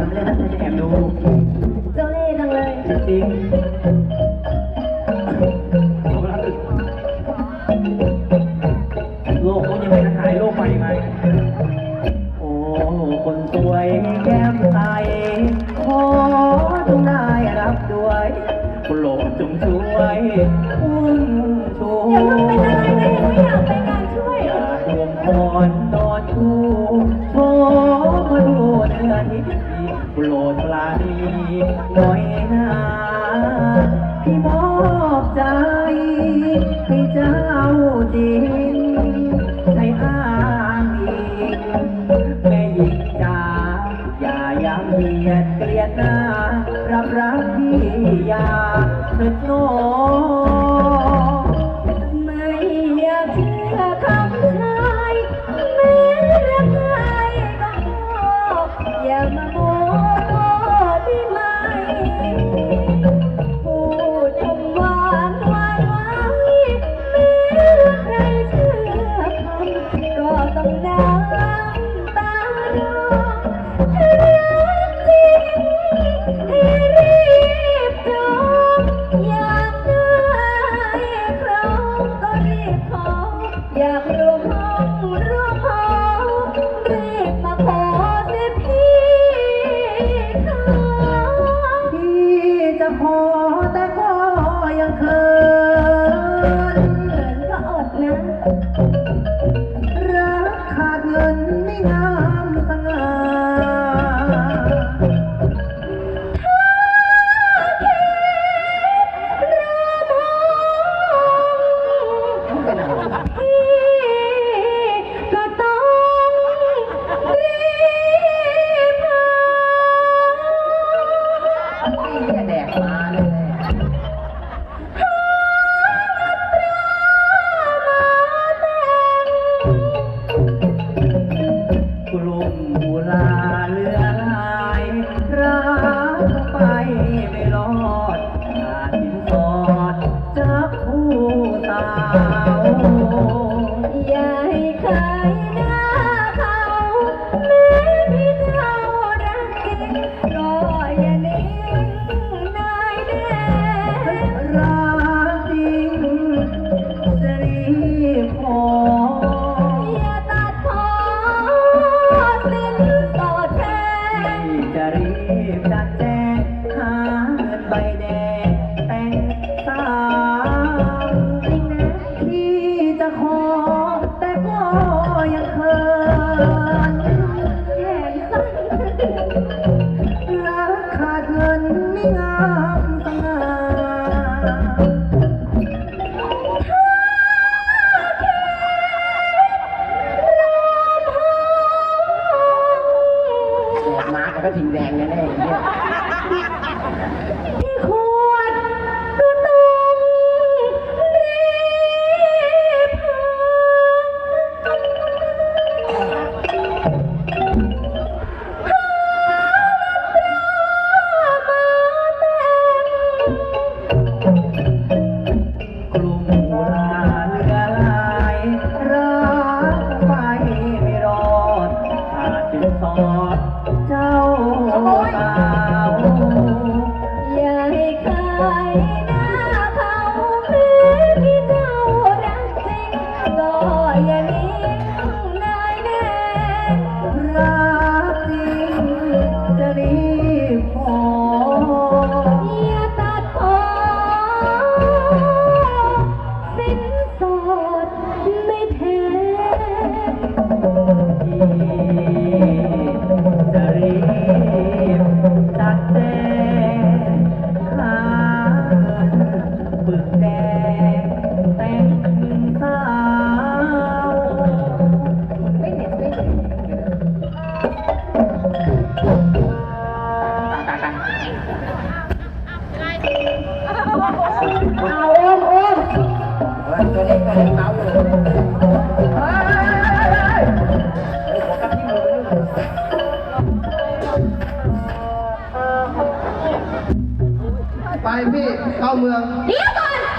ามเลยนะจะแอบดูเจ้าเล่ห์จังเลยจริงโลกเขายังไม่ทันหายโลกใหม่ไหมโอ้คนสวยแก้มใสขอจงได้รับด้วยโปรดจงช่วยอุ้มชูอย่าเพิ่งเป็นอะไรนะยังไม่อยากไปงานช่วยอย่าดวงพรนอนคู่โชว์มาดูเนื้อที่ดี โปรดปลาดีหน่อยนะพี่มอบใจให้เจ้าจริงให้อ้างอิงแม่หญิงจ๋าอย่าย้ำเยียดเกลียดหน้ารับรักพี่อยาเถิดโน พี่จะขอแต่ก็ยังเคินเขินก็อดนะ รักขาดเงินไม่นาน ไม่รอดขาดสินสอดจากผู้สาว อยาให้ใครหน้าเขาแม้พี่เจ้ารักจริงก็อย่านิ่งนายแน่รักจริงจะรีบขอ อย่าตัดพอสิ้นสอดแทน ที่จะรีบ ขอ แต่ก็ยังเคินแขนสั้นรักขาดเงินไม่งามสง่าแดกม้ากับกระทิงแดงแน่ๆอย่างเงี้ยพี่ พี่เข้าเมือง เดี๋ยวก่อน